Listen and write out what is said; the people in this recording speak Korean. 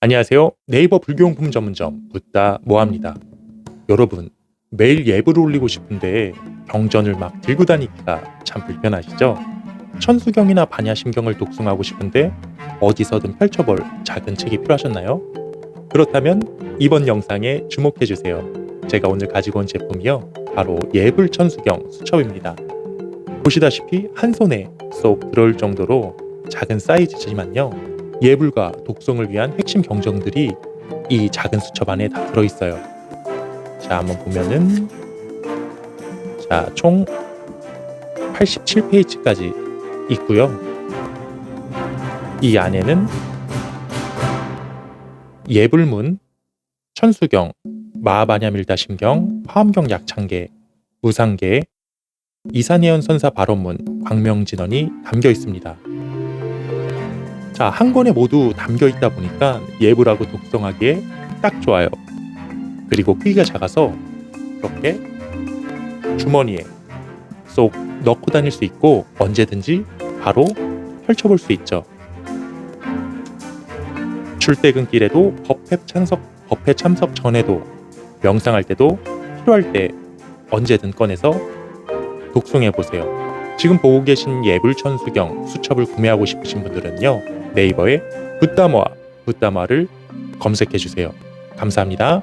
안녕하세요. 네이버 불교용품 전문점 붓다 모아입니다. 여러분, 매일 예불을 올리고 싶은데 경전을 막 들고 다니기가 참 불편하시죠? 천수경이나 반야심경을 독송하고 싶은데 어디서든 펼쳐볼 작은 책이 필요하셨나요? 그렇다면 이번 영상에 주목해 주세요. 제가 오늘 가지고 온 제품이요. 바로 예불 천수경 수첩입니다. 보시다시피 한 손에 쏙 들어올 정도로 작은 사이즈지만요. 예불과 독송을 위한 핵심 경정들이 이 작은 수첩 안에 다 들어있어요. 자, 한번 보면은 자, 총 87페이지까지 있고요. 이 안에는 예불문, 천수경, 마하바냐밀다심경, 화엄경 약창계, 무상계, 이산해연 선사 발언문, 광명진언이 담겨 있습니다. 자, 한 권에 모두 담겨 있다 보니까 예불하고 독성하기에 딱 좋아요. 그리고 크기가 작아서 이렇게 주머니에 쏙 넣고 다닐 수 있고 언제든지 바로 펼쳐볼 수 있죠. 출퇴근길에도 법회 참석 법회 참석 전에도 명상할 때도 필요할 때 언제든 꺼내서 독송해 보세요. 지금 보고 계신 예불천수경 수첩을 구매하고 싶으신 분들은요 네이버에 붓다모아 붓다모아를 검색해 주세요. 감사합니다.